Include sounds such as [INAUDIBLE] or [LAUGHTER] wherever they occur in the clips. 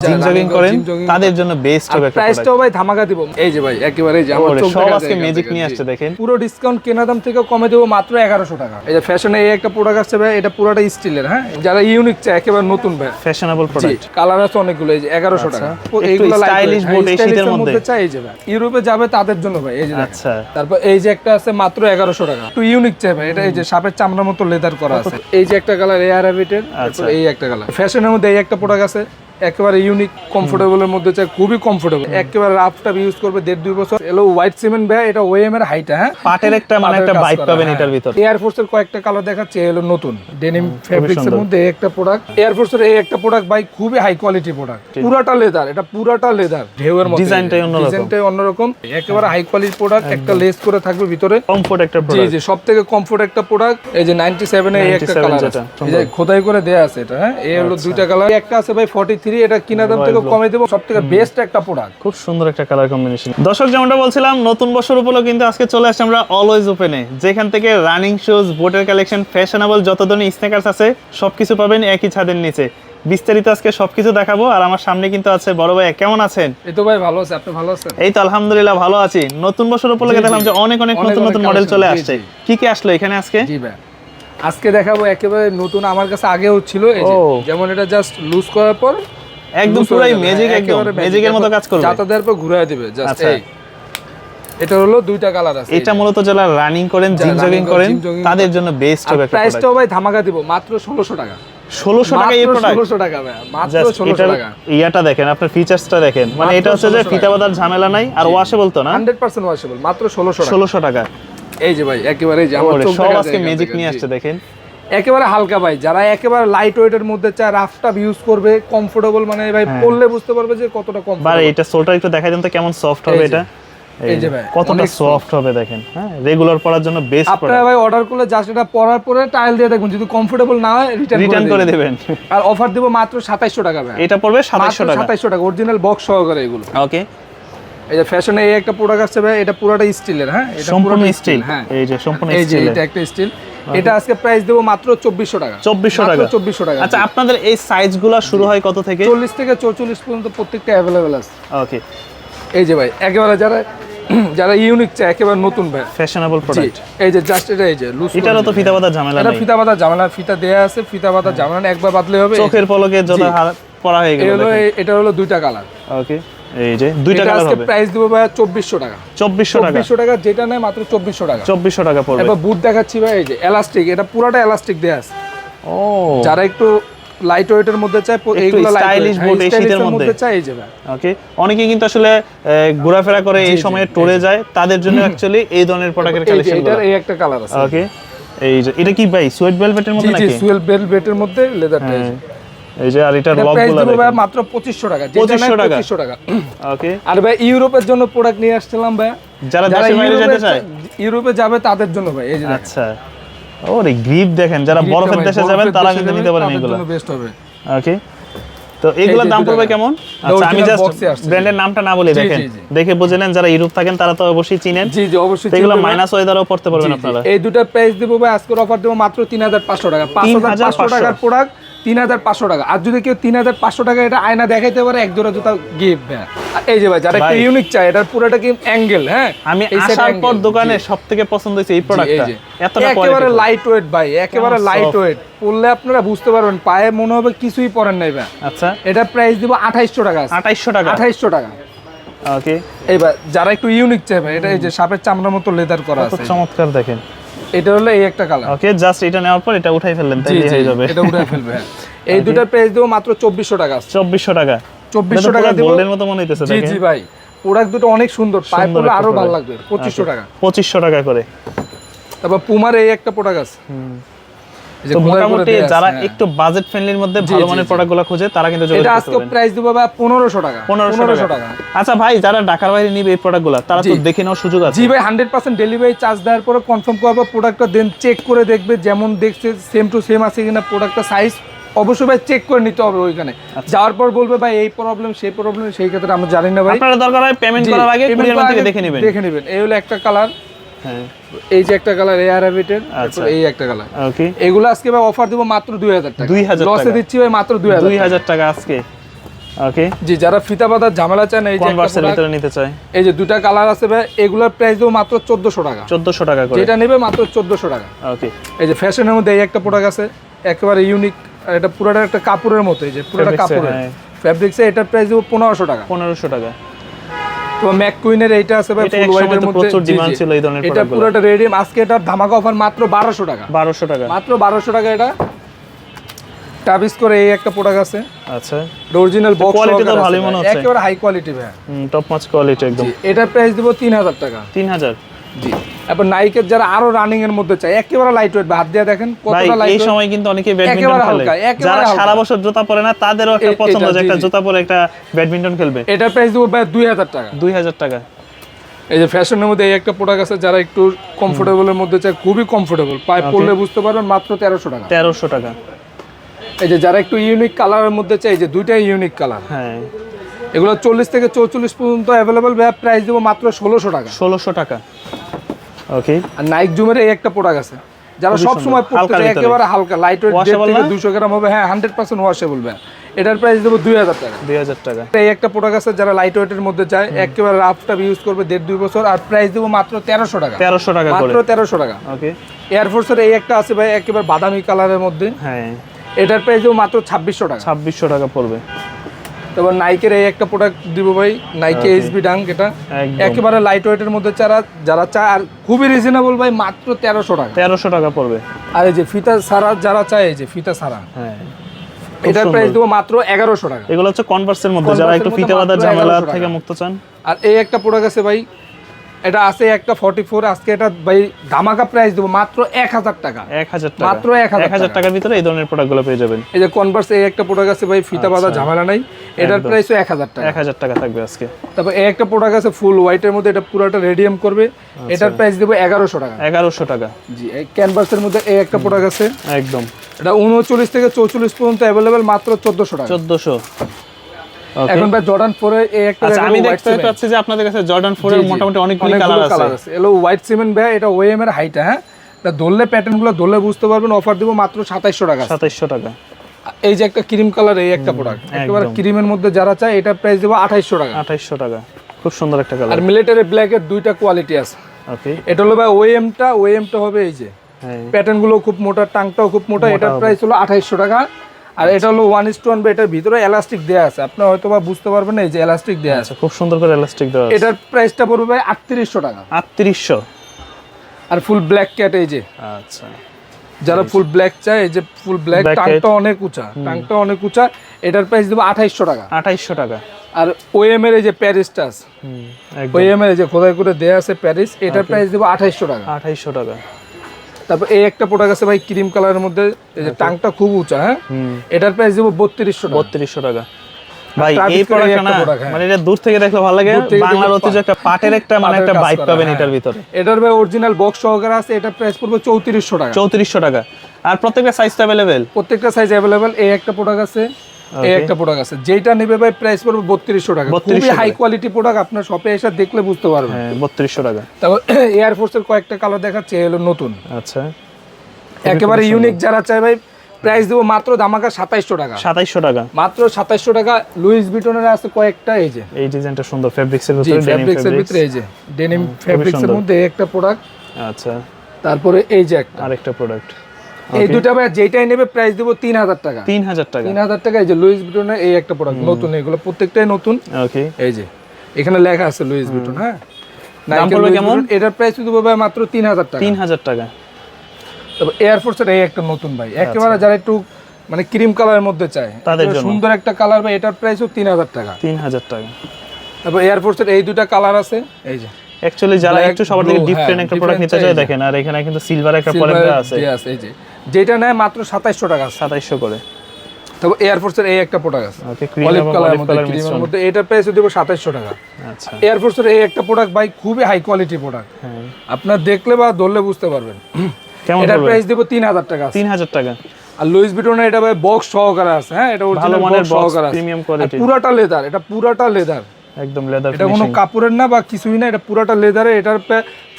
Gym jogging করেন তাদের জন্য বেস্ট হবে প্রাইসটাও ভাই ধামাকা দিব। এই যে ভাই একেবারে যে আমার সব আজকে ম্যাজিক নিয়ে আসছে দেখেন। পুরো ডিসকাউন্ট কেনা দাম থেকে কমে দেবো মাত্র এগারোশো টাকা। এই যে ফ্যাশনে এই একটা প্রোডাক্ট আসছে ভাই এটা পুরোটা স্টিলের হ্যাঁ? যারা ইউনিক চায় একেবারে নতুন ভাই। ফ্যাশনেবল প্রোডাক্ট কালার আছে অনেকগুলো এই যে এগারোশো টাকা। আচ্ছা। ও, একটু এইগুলো boot এই শীতের মধ্যে। চাই এই যে ভাই। ইউরোপে যাবে তাদের জন্য ভাই এই যে আচ্ছা। তারপর এই যে একটা আছে মাত্র এগারোশো টাকা। একটু ইউনিক চাই ভাই এটা এই যে সাপের চামড়ার মতো লেদার করা আছে। এই যে একটা কালার এয়ার হ্যাবিটের। এই একটা কালার ফ্যাশনের মধ্যে এই একটা প্রোডাক্ট আছে। একেবারে ইউনিক কমফোর্টেবলের মধ্যে চাই খুবই কমফোর্টেবল একেবারে রাফ টাপ ইউজ করবে দেড় দুই বছর। এলো হোয়াইট সিমেন্ট ভাই এটা ওএম এর হাইটা হ্যাঁ? পাটের একটা মানে একটা বাইক পাবেন এটার ভিতর। এয়ার ফোর্সের কয়েকটা কালার দেখাচ্ছে এলো নতুন। ডেনিম ফেব্রিক্স এর মধ্যে একটা প্রোডাক্ট এয়ার ফোর্সের এই একটা প্রোডাক্ট ভাই খুবই হাই কোয়ালিটি প্রোডাক্ট পুরাটা লেদার এটা পুরাটা লেদার ঢেউয়ের মতো ডিজাইনটাই অন্যরকম। ডিজাইনটাই অন্যরকম একেবারে হাই কোয়ালিটি প্রোডাক্ট একটা লেস করে থাকবে ভিতরে। কমফোর্ট একটা প্রোডাক্ট জি সব থেকে কমফোর্ট একটা প্রোডাক্ট এই যে 97 এ এই একটা কালার আছে। এই যে খোদাই করে দেয়া আছে এটা হ্যাঁ? এই হলো দুইটা কালার একটা আছে ভাই 43 এটা কিনা দাম থেকে কমে দেবো সব থেকে বেস্ট একটা প্রোডাক্ট খুব সুন্দর একটা কালার কম্বিনেশন দর্শক যেমনটা বলছিলাম নতুন বছর উপলক্ষে কিন্তু আজকে চলে আসছে আমরা অলওয়েজ ওপেনে যেখান থেকে রানিং শুজ বোটের কালেকশন ফ্যাশনেবল যত ধরনের স্নেকার্স আছে সবকিছু পাবেন একই ছাদের নিচে। বিস্তারিত আজকে সবকিছু দেখাবো আর আমার সামনে কিন্তু আছে বড় ভাই। কেমন আছেন? এই তো ভাই ভালো আছে। আপনি ভালো আছেন? এই তো আলহামদুলিল্লাহ ভালো আছি। নতুন বছর উপলক্ষে দেখলাম যে অনেক অনেক নতুন নতুন মডেল চলে আসছে। কি কি আসলো এখানে আজকে? জি ভাই। আজকে দেখাবো একেবারে নতুন আমার কাছে আগেও ছিল। যেমন এটা জাস্ট লুজ করার পর একদম পুরাই ম্যাজিক একদম ম্যাজিকের মতো কাজ করবে। যাতা দেওয়ার পর ঘুরায় দিবে জাস্ট আচ্ছা। এই। এটা হলো দুইটা কালার আছে এটা মূলত যারা রানিং করেন জিম জগিং করেন, তাদের জন্য বেস্ট হবে প্রাইসটাও ভাই ধামাকা দিব মাত্র ষোলোশো টাকা। ষোলোশো টাকা এই প্রোডাক্ট ষোলোশো টাকা ভাই মাত্র জাস্ট ষোলোশো এটার টাকা। ইয়াটা দেখেন আপনার ফিচার্সটা দেখেন। মানে এটা হচ্ছে যে 1600 ফিতা বাঁধার ঝামেলা নাই আর ওয়াশেবল তো না? হান্ড্রেড পার্সেন্ট ওয়াশেবল মাত্র ষোলোশো টাকা। ষোলোশো টাকা। এই যে ভাই একেবারে যে আমার চোখ সব আজকে ম্যাজিক নিয়ে আসছে দেখেন। একেবারে হালকা ভাই যারা একেবারে লাইট ওয়েটের মধ্যে চায় রাফটাপ ইউজ করবে কমফোর্টেবল মানে ভাই পরলে বুঝতে পারবে যে কতটা কম বারে এটা সোলটা একটু দেখা দেন তো কেমন সফট হবে এটা? এই যে ভাই, কতটা সফট হবে দেখেন হ্যাঁ? রেগুলার পরার জন্য বেস্ট আপনারা ভাই অর্ডার করলে জাস্ট এটা পরার পরে টাইল দিয়ে দেখবেন যদি কমফোর্টেবল না হয় রিটার্ন রিটার্ন করে দেবেন। আর অফার দিব মাত্র সাতাইশশো টাকা ভাই। এটা পড়বে সাতাশশো টাকা। সাতাইশশো টাকা অরিজিনাল বক্স সহকারে এগুলো। ওকে এই যে ফ্যাশনে এই একটা প্রোডাক্ট আছে ভাই এটা পুরোটা স্টিলের হ্যাঁ? এটা সম্পূর্ণ স্টিল হ্যাঁ। এই যে সম্পূর্ণ এই যে এটা একটা স্টিল এটা আজকে প্রাইস দেবো মাত্র চব্বিশশো টাকা। চব্বিশশো টাকা। চব্বিশশো টাকা। আচ্ছা আপনাদের এই সাইজগুলো শুরু হয় কত থেকে? চল্লিশ থেকে চৌচল্লিশ পর্যন্ত প্রত্যেকটা অ্যাভেলেবেল আছে। ওকে এই যে ভাই একেবারে যারা যারা ইউনিক চায় একেবারে নতুন ভাই। ফ্যাশনেবল প্রোডাক্ট এই যে জাস্ট এটা এই যে লুজ এটারও তো ফিতা বাঁধার ঝামেলা এটা ফিতা বাঁধা জামালা ফিতা দেয়া আছে ফিতা বাঁধা জামালা না, একবার বাঁধলে হবে। চোখের পলকে যত পড়া হয়ে গেল এটা হলো দুইটা কালার ওকে এই যে দুইটা কালার হবে। প্রাইস দেবো ভাই চব্বিশশো টাকা। চব্বিশশো টাকা। চব্বিশশো টাকা যেটা নেয় মাত্র চব্বিশশো টাকা। চব্বিশশো টাকা পড়বে। এবার বুট দেখাচ্ছি ভাই এই যে এলাস্টিক এটা পুরাটা এলাস্টিক দেয়া আছে। ও। যারা একটু লাইট ওয়েটের মধ্যে একটু এইগুলো boot এই শীতের মধ্যে। চাই এই যে ভাই। ওকে অনেকে কিন্তু আসলে ঘোরাফেরা করে এই সময়ে টরে যায়। তাদের জন্য অ্যাকচুয়ালি এই ধরনের প্রোডাক্টের কালেকশন এটার এই একটা কালার আছে। ওকে এই যে এটা কি ভাই সুয়েট ভেলভেটের মধ্যে নাকি? সুয়েল বেল বেটের মধ্যে লেদারটা হ্যাঁ। এই যে আর এটার লকগুলো ভাই মাত্র পঁচিশশো টাকা 2500 টাকা? 2500 টাকা। ওকে আর ভাই ইউরোপের জন্য প্রোডাক্ট নিয়ে আসছিলাম ভাই। যারা দেশের বাইরে যেতে চায়। ইউরোপে যাবে তাদের জন্য ভাই এই যে আচ্ছা। ওরে গ্রিপ দেখেন যারা বরফের দেশে যাবেন তারা কিন্তু নিতে পারেন এগুলো বেস্ট হবে। ওকে তো এগুলোর দাম পড়বে কেমন? আচ্ছা আমি জাস্ট। ব্র্যান্ডের নামটা না বলে দেখেন। দেখে বুঝে নেন যারা ইউরোপ থাকেন তারা তো অবশ্যই চিনেন। জি জি অবশ্যই এগুলো। মাইনাস ওয়েদারও পড়তে পারবেন। আপনারা। এই দুটার প্রাইস দেবো ভাই আজকের অফার দেবো মাত্র তিন হাজার পাঁচশো টাকা। পাঁচ হাজার পাঁচশো 3500 টাকার প্রোডাক্ট তিন হাজার পাঁচশো টাকা। আর যদি কেউ তিন হাজার পাঁচশো টাকা এটা আয়না দেখাইতে পারে এক জোড়া জুতা গিফট এই যে ভাই যারা একটু। ইউনিক চায় এটার পুরোটা কি অ্যাঙ্গেল হ্যাঁ? আমি আসার পর দোকানে জি। সব থেকে পছন্দ হয়েছে এই প্রোডাক্টটা। এতটা একেবারে লাইট ওয়েট ভাই একেবারে লাইট ওয়েট পরলে আপনারা বুঝতে পারবেন পায়ে মনে হবে কিছুই পরেন নাই ভাই। আচ্ছা। এটা প্রাইস দিব আঠাইশশো টাকা আঠাইশশো টাকা? আঠাইশশো টাকা। ওকে এইবার যারা একটু ইউনিক চাই ভাই এটা এই যে সাপের চামড়ার মতো লেদার করা আছে। চমৎকার দেখেন। এটা হলো এই একটা কালার ওকে জাস্ট এটা নেওয়ার পর এটা উঠাই ফেললেন তাই হয়ে যাবে। এটা উঠাই ফেলবে হ্যাঁ। [LAUGHS] এই দুটার প্রাইস দেবো মাত্র চব্বিশশো টাকা চব্বিশশো টাকা। চব্বিশশো টাকা দেবো। গোল্ডের মতো মনে হইতেছে জি দেখেন জি ভাই। প্রোডাক্ট দুটো অনেক সুন্দর পায়ে সুন্দর পড়লে আরও ভালো লাগবে পঁচিশশো টাকা। পঁচিশশো টাকা করে। তারপর পুমার এই একটা প্রোডাক্ট আছে। করে মোটামুটি যারা হ্যাঁ। একটু বাজেট ফ্রেন্ডলির মধ্যে ভালো মানের প্রোডাক্টগুলো খোঁজে তারা কিন্তু এটা আজকে প্রাইস দেবো ভাই পনেরোশো টাকা। পনেরোশো টাকা। আচ্ছা ভাই যারা ঢাকার বাইরে নিবে এই প্রোডাক্টগুলো তারা তো দেখে নেওয়ার সুযোগ আছে। জি ভাই হান্ড্রেড পার্সেন্ট ডেলিভারি চার্জ দেওয়ার পরে কনফার্ম করব প্রোডাক্টটা দেন চেক করে দেখবে যেমন দেখছে সেম টু সেম আছে কিনা প্রোডাক্টটা সাইজ অবশ্যই ভাই চেক করে নিতে হবে ওইখানে। আচ্ছা। যাওয়ার পর বলবে ভাই এই প্রবলেম সেই প্রবলেম সেই ক্ষেত্রে আমরা জানি না ভাই। আপনারা দরকার হয় পেমেন্ট করার আগে কুরিয়ার থেকে দেখে নেবেন। দেখে নেবেন। এই হলো একটা কালার এই যে একটা কালার এয়ার হ্যাবিটের। এই একটা কালার ওকে এগুলো আজকে ভাই অফার দিব মাত্র দুই হাজার টাকা। 2000 লসে। দিচ্ছি ভাই মাত্র দুই হাজার দুই হাজার টাকা আজকে। ওকে জি যারা ফিতা বাঁধার ঝামেলা চান এই যে কনভার্সের ভিতরে নিতে চাই এই যে দুটা কালার আছে ভাই এগুলোর প্রাইস দেবো মাত্র চোদ্দশো টাকা। চোদ্দশো টাকা করে। যেটা নেবে মাত্র চোদ্দশো টাকা। ওকে এই যে ফ্যাশনের মধ্যে এই একটা প্রোডাক্ট আছে একেবারে ইউনিক এটা পুরোটা একটা কাপড়ের মতো এই যে পুরোটা কাপড়ের। হ্যাঁ। ফ্যাব্রিক্সে এটার প্রাইস দেবো পনেরোশো টাকা। পনেরোশো টাকা। তো ম্যাক কুইনের এইটা আছে ভাই এটা ফুল হোয়াইটের মধ্যে প্রচুর জি, ছিল এই ধরনের এটা পুরোটা রেডিয়াম আজকে ধামাকা অফার মাত্র বারোশো টাকা। বারোশো টাকা। মাত্র বারোশো টাকা এটা। টাবিস করে এই একটা প্রোডাক্ট আছে। আচ্ছা। অরিজিনাল বক্স কোয়ালিটি তো ভালোই মনে হচ্ছে। একেবারে হাই কোয়ালিটি ভাই। টপ মাছ কোয়ালিটি একদম। এটা প্রাইস দিব তিন হাজার টাকা। তিন হাজার? জি। এবার নাইকের যারা আরও রানিং এর মধ্যে চাই একেবারে লাইট ওয়েট হাত দিয়ে দেখেন কতটা লাইট এই সময় কিন্তু অনেকে ব্যাডমিন্টন খেলে। যারা সারা বছর জুতা পরে না তাদেরও একটা পছন্দ যে একটা জুতা পরে একটা ব্যাডমিন্টন খেলবে। প্রাইস দিব ভাই টাকা। দুই হাজার টাকা। এই যে ফ্যাশনের মধ্যে এই একটা প্রোডাক্ট আছে যারা একটু কমফোর্টেবলের মধ্যে চায় খুবই কমফোর্টেবল পায়ে পড়লে বুঝতে পারবেন মাত্র তেরোশো টাকা। তেরোশো টাকা। এই যে যারা একটু ইউনিক কালারের মধ্যে চাই এই যে দুইটাই ইউনিক কালার হ্যাঁ। এগুলো চল্লিশ থেকে চৌচল্লিশ পর্যন্ত অ্যাভেলেবেল প্রাইস দেবো মাত্র ষোলোশো টাকা। ষোলোশো টাকা। ওকে আর নাইক জুমের এই একটা প্রোডাক্ট আছে। যারা সব সময় পড়তে চায় একেবারে হালকা লাইট ওয়েট Washable থেকে না? দুশো গ্রাম হবে হ্যাঁ হান্ড্রেড পার্সেন্ট ওয়াশেবল ভাই। এটার প্রাইস দেবো দুই হাজার টাকা। দুই হাজার টাকা। এই একটা প্রোডাক্ট আছে যারা লাইট ওয়েটের মধ্যে চায় একেবারে রাফ টাফ ইউজ করবে দেড় দুই বছর আর প্রাইস দেবো মাত্র তেরোশো টাকা। তেরোশো টাকা মাত্র তেরোশো টাকা। ওকে এয়ারফোর্সের এই একটা আছে ভাই একেবারে বাদামি কালারের মধ্যে। হ্যাঁ। এটার প্রাইস দেবো মাত্র ছাব্বিশশো টাকা। ছাব্বিশশো টাকা পড়বে। তারপর নাইকের এই একটা প্রোডাক্ট দিব ভাই নাইকে এইচবি ডাং এটা। একেবারে লাইট ওয়েটের মধ্যে যারা যারা চায় আর খুবই রিজনেবল ভাই মাত্র তেরোশো টাকা। তেরোশো টাকা পড়বে। আর এই যে ফিতা সারা যারা চায় এই যে ফিতা সারা হ্যাঁ। এটার প্রাইস দেবো মাত্র এগারোশো টাকা। এগুলো হচ্ছে কনভার্সের মধ্যে যারা একটু ফিতে বাঁধার ঝামেলা থেকে মুক্ত চান। আর এই একটা প্রোডাক্ট আছে ভাই এটা আছে একটা ফর্টি ফোর আজকে এটা ভাই ধামাকা প্রাইস দেবো মাত্র এক হাজার টাকা। এক হাজার টাকা। মাত্র 1000 এক হাজার টাকার ভিতরে এই ধরনের প্রোডাক্টগুলো পেয়ে যাবেন। এই যে কনভার্স এই একটা প্রোডাক্ট আছে ভাই ফিতা বাঁধা ঝামেলা নাই। এটার। প্রাইসও এক হাজার টাকা। এক হাজার টাকা থাকবে আজকে। তারপর এই একটা প্রোডাক্ট আছে ফুল হোয়াইটের মধ্যে এটা পুরোটা রেডিয়াম করবে। এটার প্রাইস দেবো এগারোশো টাকা। এগারোশো টাকা। জি এই ক্যানভাসের মধ্যে এই একটা প্রোডাক্ট আছে। একদম। এটা উনচল্লিশ থেকে চৌচল্লিশ পর্যন্ত অ্যাভেলেবেল মাত্র চোদ্দশো টাকা। চোদ্দশো। এখন ভাই জর্ডান ফোরে এই একটা আচ্ছা আমি দেখতে পাচ্ছি যে আপনাদের কাছে জর্ডান ফোর এর জি, জি। মোটামুটি অনেকগুলি কালার আছে। এলো হোয়াইট সিমেন্ট ভাই এটা ওএম এর হাইটা হ্যাঁ? এটা ধরলে প্যাটার্নগুলো ধরলে বুঝতে পারবেন অফার দিব মাত্র সাতাইশশো টাকা। সাতাইশশো টাকা। এই যে একটা ক্রিম কালার এই একটা প্রোডাক্ট একেবারে ক্রিমের মধ্যে যারা চায় এটা প্রাইস দেবো আঠাইশশো টাকা। আঠাইশশো টাকা। খুব সুন্দর একটা কালার আর মিলিটারি ব্ল্যাক এর দুইটা কোয়ালিটি আছে। ওকে এটা হলো ভাই ওএমটা ওএমটা হবে এই যে। প্যাটার্নগুলো খুব মোটা টাংটাও খুব মোটা এটার প্রাইস হলো আঠাইশশো টাকা। আর এটা হলো ওয়ান ইস টু বা এটার ভিতরে এলাস্টিক দেওয়া আছে। আপনি হয়তো বা বুঝতে পারবেন না এই যে এলাস্টিক দেওয়া আছে। আচ্ছা খুব সুন্দর করে এলাস্টিক দেওয়া আছে। এটার প্রাইসটা পড়বে ভাই আটত্রিশশো টাকা। আটত্রিশশো? আর ফুল ব্ল্যাক ক্যাট এই যে। আচ্ছা। যারা ফুল ব্ল্যাক চায় এই যে ফুল ব্ল্যাক টাংটা অনেক উঁচা টাংটা অনেক উঁচা এটার প্রাইস দেবো আঠাইশশো টাকা। আঠাইশশো টাকা। আর ওএম এর এই যে প্যারিসটা আছে। ওএম এর এই যে খোদাই করে দেয়া আছে প্যারিস এটার প্রাইস দেবো আঠাইশশো টাকা। আঠাইশশো টাকা। তারপর এই একটা প্রোডাক্ট আছে ভাই ক্রিম কালারের মধ্যে এই যে টাংটা খুব উঁচা হ্যাঁ? এটার প্রাইস দেবো বত্রিশশো টাকা। বত্রিশশো টাকা। ভাই এই প্রোডাক্টটা না হ্যাঁ। মানে এটা দূর থেকে দেখলে ভালো লাগে। বাংলার দেখলে একটা পাটের একটা মানে একটা বাইক পাবেন হ্যাঁ। এটার ভিতরে। এটার ভাই অরিজিনাল বক্স সহকারে আছে এটার প্রাইস পড়বে চৌত্রিশশো টাকা। চৌত্রিশশো টাকা। আর প্রত্যেকটা সাইজ অ্যাভেলেবেল প্রত্যেকটা সাইজ অ্যাভেলেবেল এই একটা প্রোডাক্ট আছে। এই একটা প্রোডাক্ট আছে। যেটা নেবে ভাই প্রাইস পড়বে বত্রিশশো টাকা। খুবই হাই কোয়ালিটি প্রোডাক্ট আপনার শপে এসে দেখলে বুঝতে পারবেন। হ্যাঁ বত্রিশশো টাকা। তারপর [COUGHS] এয়ারফোর্সের কয়েকটা কালার দেখাচ্ছে হলো নতুন। আচ্ছা। একেবারে ইউনিক যারা চায় ভাই প্রাইস দেবো মাত্র দামাকা সাতাইশশো টাকা। সাতাইশশো টাকা। মাত্র সাতাইশশো টাকা লুইস বিটনের আছে কয়েকটা এই যে। এই ডিজাইনটা সুন্দর ফেব্রিক্সের ভিতরে ডেনিম ফ্যাব্রিক্সের ফেব্রিক্স ভিতরে এই যে ডেনিম ফ্যাব্রিক্সের সুন্দর। মধ্যে একটা প্রোডাক্ট আচ্ছা। তারপরে এই যে একটা। আরেকটা প্রোডাক্ট এই দুটা ভাই যেটাই নেবে প্রাইস দেবো তিন হাজার টাকা। তিন হাজার টাকা। তিন হাজার টাকা এই যে লুইস বিটনের এই একটা প্রোডাক্ট নতুন এগুলো প্রত্যেকটাই নতুন। ওকে এই যে এখানে লেখা আছে লুইস বিটন হ্যাঁ? দাম পড়বে কেমন? এটার প্রাইস দেবো ভাই মাত্র তিন হাজার টাকা। তিন হাজার টাকা। তবে এয়ারফোর্সের এই একটা নতুন ভাই একেবারে যারা একটু মানে ক্রিম কালারের মধ্যে চায় তাদের সুন্দর একটা কালার ভাই এটার প্রাইসও তিন হাজার টাকা। তিন হাজার টাকা। তারপর এয়ারফোর্সের এই দুটা কালার আছে এই যে। অ্যাকচুয়ালি যারা একটু সবার থেকে ডিফারেন্ট হ্যাঁ, একটা প্রোডাক্ট নিতে চায় দেখেন আর এখানে কিন্তু সিলভার একটা আছে। আছে এই যে। যেটা নেয় মাত্র সাতাইশশো টাকা সাতাইশশো করে। তারপর এয়ারফোর্সের এই একটা প্রোডাক্ট আছে। অলিভ কালারের মধ্যে ক্রিমের মধ্যে এটার প্রাইস দেবো সাতাইশশো টাকা। আচ্ছা। এয়ারফোর্সের এই একটা প্রোডাক্ট ভাই খুবই হাই কোয়ালিটি প্রোডাক্ট হ্যাঁ। আপনার দেখলে বা ধরলে বুঝতে পারবেন। কেমন পড়বে প্রাইস দেবো তিন হাজার টাকা আছে। তিন হাজার টাকা। আর লুইস বিটনে এটা ভাই বক্স সহকারে আছে হ্যাঁ? এটা ভালো অরিজিনাল বক্স সহকারে আছে। প্রিমিয়াম কোয়ালিটি পুরাটা লেদার এটা পুরাটা লেদার একদম লেদার এটা কোনো কাপড়ের না বা কিছুই না এটা পুরোটা লেদারে এটার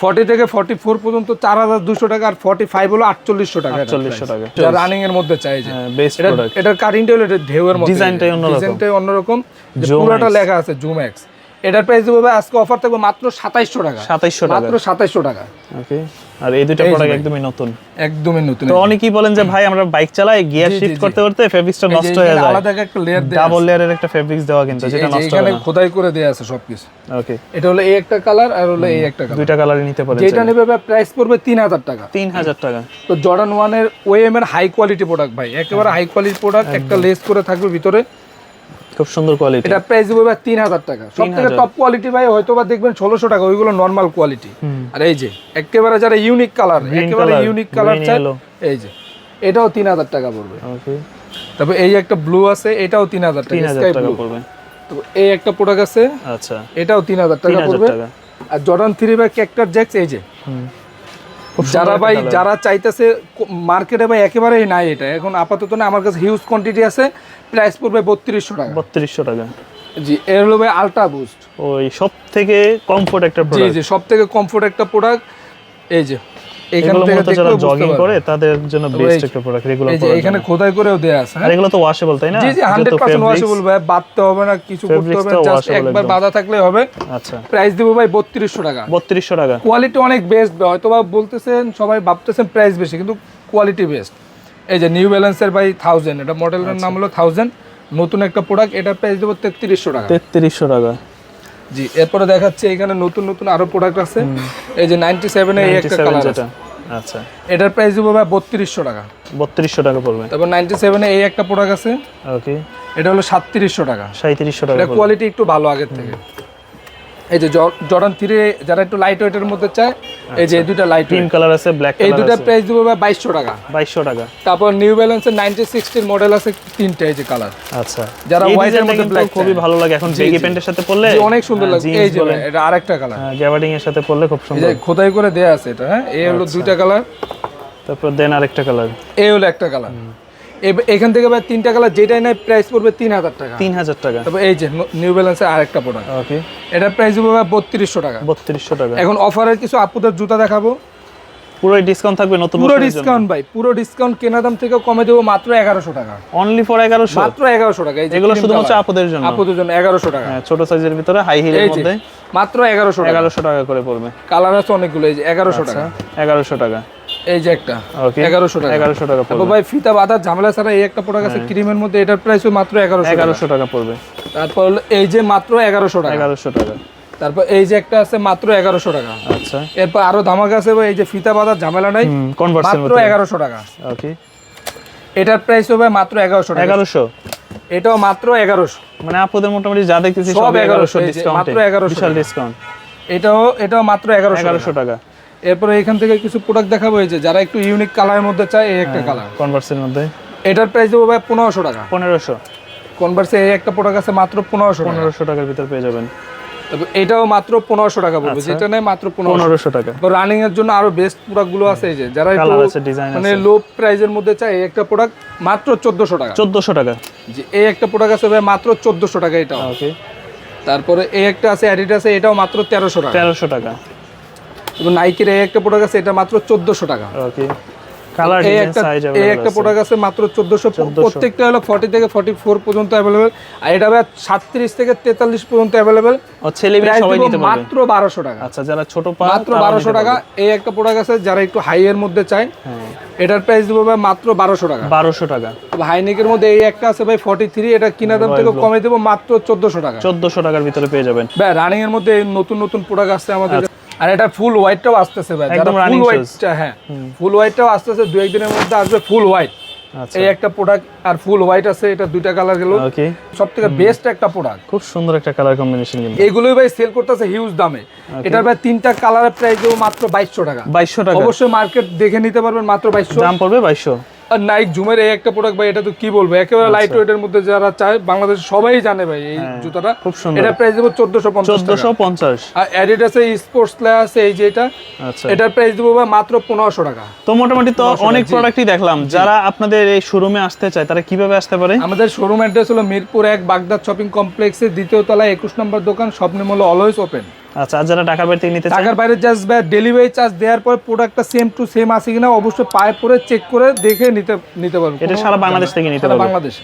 ফর্টি থেকে ফর্টি ফোর পর্যন্ত চার হাজার দুশো টাকা আর ফর্টি ফাইভ হলো আটচল্লিশশো টাকা। চল্লিশশো টাকা। রানিং এর মধ্যে চাই যে। বেস্ট প্রোডাক্ট এটার কাটিংটা হলো এটা ঢেউয়ের মধ্যে ডিজাইনটাই অন্যরকম। ডিজাইনটাই অন্যরকম। যে পুরোটা লেখা আছে জুম এক্স এটার প্রাইস দেবো ভাই আজকে অফার থাকবে মাত্র সাতাইশশো টাকা। সাতাইশশো টাকা। মাত্র সাতাইশশো টাকা। ওকে আর এই যে প্রোডাক্ট একদমই নতুন। একদমই নতুন। তো অনেকেই বলেন যে ভাই আমরা বাইক চালাই গিয়ার শিফট করতে করতে ফেব্রিক্সটা নষ্ট হয়ে যায়। আলাদা একটা লেয়ার দেওয়া ডাবল লেয়ারের একটা ফেব্রিক্স দেওয়া কিন্তু যেটা নষ্ট এখানে খোদাই করে দেওয়া আছে সবকিছু। ওকে এটা হলো এই একটা কালার আর হলো এই একটা কালার দুইটা কালারই নিতে পারেন যেটা নেবে ভাই প্রাইস পড়বে তিন হাজার টাকা। তিন হাজার টাকা। তো জর্ডান ওয়ানের ওএম এর হাই কোয়ালিটি প্রোডাক্ট ভাই একেবারে হাই কোয়ালিটি প্রোডাক্ট একটা লেস করে থাকবে ভিতরে। খুব সুন্দর কোয়ালিটি এটা প্রাইস দেবো ভাই তিন হাজার টাকা। সব থেকে টপ কোয়ালিটি ভাই হয়তো বা দেখবেন ষোলোশো টাকা ওইগুলো নর্মাল কোয়ালিটি আর এই যে একেবারে যারা ইউনিক কালার একেবারে ইউনিক কালার চাই এই যে এটাও তিন হাজার টাকা পড়বে। ওকে তারপর এই একটা ব্লু আছে এটাও তিন হাজার টাকা স্কাই ব্লু পড়বে এই একটা প্রোডাক্ট আছে আচ্ছা। এটাও তিন হাজার টাকা পড়বে। আর Jordan three by cactus Jacks এই যে। হুম। যারা ভাই যারা চাইতেছে মার্কেটে ভাই একেবারেই নাই এটা। এখন আপাতত না আমার কাছে হিউজ কোয়ান্টিটি আছে প্রাইস পড়বে বত্রিশশো টাকা। বত্রিশশো টাকা। জি এর হলো ভাই আলট্রা বুস্ট ওই সব থেকে কমফোর্ট একটা জি প্রোডাক্ট জি সব থেকে কমফোর্ট একটা প্রোডাক্ট এই যে এগুলো মূলত যারা জগিং করে তাদের জন্য বেস্ট একটা প্রোডাক্ট এখানে খোদাই করেও দেয়া আছে? আর? এগুলো তো ওয়াশেবল তাই না? জি জি হান্ড্রেড পার্সেন্ট ওয়াশেবল ভাই বাঁধতে হবে না কিছু করতে হবে টাও জাস্ট একবার বাঁধা থাকলে হবে। আচ্ছা। প্রাইস দিব ভাই বত্রিশশো টাকা। বত্রিশশো টাকা। কোয়ালিটি অনেক বেস্ট হয়তো বা বলতেছেন সবাই ভাবতেছেন প্রাইস বেশি কিন্তু কোয়ালিটি বেস্ট এই যে নিউ ব্যালেন্সের বাই থাউজেন্ড এটা মডেলের নাম হলো থাউজেন্ড নতুন একটা প্রোডাক্ট এটার প্রাইস দেবো তেত্রিশশো টাকা। তেত্রিশশো টাকা। জি এরপরে দেখাচ্ছে এখানে নতুন নতুন আরও প্রোডাক্ট আছে। এই যে 97 এর এই একটা কালার আছে। আচ্ছা। এটার প্রাইস ভাই বত্রিশশো টাকা। বত্রিশশো টাকা পড়বে। তারপর 97 এ এই একটা প্রোডাক্ট আছে। ওকে এটা হলো সাতত্রিশশো টাকা। সাঁত্রিশশো টাকা এটা কোয়ালিটি একটু ভালো আগের থেকে। এই যে জর্ডান থ্রি যারা একটু লাইট ওয়েটের মধ্যে চায় এই যে এই দুটা লাইট ক্রিম কালার আছে ব্ল্যাক এই দুটা আছে। প্রাইস দেবো ভাই বাইশশো টাকা। বাইশশো টাকা। তারপর নিউ ব্যালেন্সের নাইনটি সিক্সটির মডেল আছে তিনটে এই যে কালার আচ্ছা। যারা এই white এর মধ্যে black খুবই ভালো লাগে। এখন বেগি প্যান্টের সাথে পরলে অনেক সুন্দর হ্যাঁ, লাগছে। এই যে এটা আরেকটা কালার হ্যাঁ, গ্যাবার্ডিং এর সাথে পরলে খুব এই সুন্দর। যে খোদাই করে দেয়া আছে এটা হ্যাঁ? এই হলো দুইটা কালার তারপর দেন আরেকটা কালার এই হলো একটা কালার এখান থেকে ভাই তিনটা কালার যেটাই নাই প্রাইস পড়বে তিন হাজার টাকা। তিন হাজার টাকা। তারপর এই যে নিউ ব্যালেন্সের আরেকটা প্রোডাক্ট ওকে এটার প্রাইস ভাই বত্রিশশো টাকা। বত্রিশশো টাকা। এখন অফারের কিছু আপুদের জুতা দেখাবো। পুরো ডিসকাউন্ট থাকবে নতুন পুরো ডিসকাউন্ট ভাই পুরো ডিসকাউন্ট কেনা দাম থেকে কমে দেবো মাত্র এগারোশো টাকা। অনলি ফর এগারোশো? মাত্র এগারোশো টাকা এগুলো শুধুমাত্র। আপুদের জন্য? আপুদের জন্য এগারোশো টাকা। হ্যাঁ, ছোট সাইজের ভিতরে হাই হিলের মধ্যে। মাত্র এগারোশো এগারোশো টাকা করে পড়বে। কালার আছে অনেকগুলো এই যে এগারোশো টাকা। এগারোশো টাকা। এই যে একটা এগারোশো টাকা। এগারোশো টাকা পড়বে। ভাই ফিতা বাঁধার ঝামেলা ছাড়া এই একটা প্রোডাক্ট আছে ক্রিমের মধ্যে এটার প্রাইসও মাত্র এগারোশো টাকা। এগারোশো টাকা পড়বে। তারপর হলো এই যে মাত্র এগারোশো টাকা। এগারোশো টাকা। তারপর এই যে একটা আছে মাত্র এগারোশো টাকা। আচ্ছা। এরপর আরও ধামাকা আছে এই যে ফিতা বাঁধার ঝামেলা নাই কনভার্সের মাত্র মধ্যে। এগারোশো টাকা। ওকে এটার প্রাইস হবে মাত্র এগারোশো টাকা। এগারোশো? এটাও মাত্র এগারোশো। মানে আপুদের মোটামুটি যা দেখতেছি সব 1100 এগারোশো ডিসকাউন্ট মাত্র 1100 বিশাল ডিসকাউন্ট এটাও এটাও মাত্র এগারোশো এগারোশো টাকা। এরপরে এখান থেকে কিছু প্রোডাক্ট দেখাবো এই যে যারা একটু ইউনিক কালারের মধ্যে চায় এই হ্যাঁ। একটা কালার কনভার্সের মধ্যে। এটার প্রাইস দেবো ভাই পনেরোশো টাকা। পনেরোশো। কনভার্সে এই একটা প্রোডাক্ট আছে মাত্র পনেরোশো পনেরোশো টাকার ভিতর পেয়ে যাবেন। এটাও মাত্র পনেরোশো টাকা পড়বে আচ্ছা। যেটা নেই মাত্র পনেরোশো। টাকা। রানিং এর জন্য আরও বেস্ট প্রোডাক্টগুলো আছে যে যারা মানে লো প্রাইজের মধ্যে চাই একটা প্রোডাক্ট মাত্র চোদ্দশো টাকা। চোদ্দশো টাকা। যে এই একটা প্রোডাক্ট আছে ভাই মাত্র চোদ্দশো টাকা এটা ওকে তারপরে এই একটা আছে অ্যাডিডাস আছে এটাও মাত্র তেরোশো টাকা। তেরোশো টাকা। এবং নাইকের এই একটা প্রোডাক্ট আছে এটা মাত্র চোদ্দশো টাকা। ওকে কালার এই ডিজাইন একটা সাইজ এই একটা প্রোডাক্ট আছে মাত্র চোদ্দশো। 1400 প্রত্যেকটা হলো ফর্টি থেকে ফর্টি ফোর পর্যন্ত অ্যাভেলেবেল আর এটা ভাই সাতত্রিশ থেকে তেতাল্লিশ পর্যন্ত অ্যাভেলেবেল ছেলে সবাই নিতে মাত্র বারোশো টাকা। আচ্ছা যারা ছোট মাত্র বারোশো টাকা। এই একটা প্রোডাক্ট আছে যারা একটু হাই এর মধ্যে চায় হ্যাঁ। এটার প্রাইস দেবো ভাই মাত্র বারোশো টাকা। বারোশো টাকা। হাইনিকের মধ্যে এই একটা আছে ভাই ফর্টি থ্রি এটা কিনা দাম থেকে কমে দেবো মাত্র চোদ্দশো টাকা। চোদ্দোশো টাকার ভিতরে পেয়ে যাবেন। ভাই রানিং এর মধ্যে নতুন নতুন প্রোডাক্ট আসছে আমাদের আর এটা ফুল হোয়াইটটাও আসতেছে ভাই একদম ফুল হোয়াইটটা হ্যাঁ ফুল হোয়াইটটাও আসতেছে দু একদিনের মধ্যে আসবে ফুল হোয়াইট আচ্ছা। এই একটা প্রোডাক্ট আর ফুল হোয়াইট আছে এটা দুইটা কালার গেল। ওকে সব থেকে বেস্ট একটা প্রোডাক্ট খুব সুন্দর একটা কালার কম্বিনেশন কিন্তু। এইগুলোই ভাই সেল করতেছে হিউজ দামে। এটার ভাই তিনটা কালারের প্রাইস মাত্র বাইশশো টাকা। বাইশশো টাকা। অবশ্যই মার্কেট দেখে নিতে পারবেন মাত্র বাইশশো। দাম পড়বে বাইশশো। আর নাইক জুমের এই একটা প্রোডাক্ট ভাই এটা তো কি বলব? একেবারে লাইট ওয়েটের মধ্যে যারা চায় বাংলাদেশ সবাই জানে ভাই এই জুতাটা। খুব সুন্দর। এটা প্রাইস দেবো চোদ্দশো পঞ্চাশ চোদ্দশো পঞ্চাশ। আর অ্যাডিডাসে স্পোর্টস প্লে আছে এই যে এটা আচ্ছা। এটার প্রাইস দেবো ভাই মাত্র পনেরোশো টাকা। তো মোটামুটি তো অনেক প্রোডাক্টই দেখলাম। যারা আপনাদের এই শোরুমে আসতে চায় তারা কীভাবে আসতে পারে? আমাদের শোরুম অ্যাড্রেস হলো মিরপুর এক বাগদাদ শপিং কমপ্লেক্সের দ্বিতীয় তলায় একুশ নম্বর দোকান স্বপ্নে হলো অলওয়েজ ওপেন আচ্ছা যারা ঢাকার বাইরে থেকে নিতে ঢাকার বাইরে জাস্ট ডেলিভারি চার্জ দেওয়ার পর প্রোডাক্টটা সেম টু সেম আছে কিনা অবশ্যই পায়ে পরে চেক করে দেখে নিতে নিতে পারবে। এটা সারা বাংলাদেশ থেকে নিতে পারবে। বাংলাদেশ।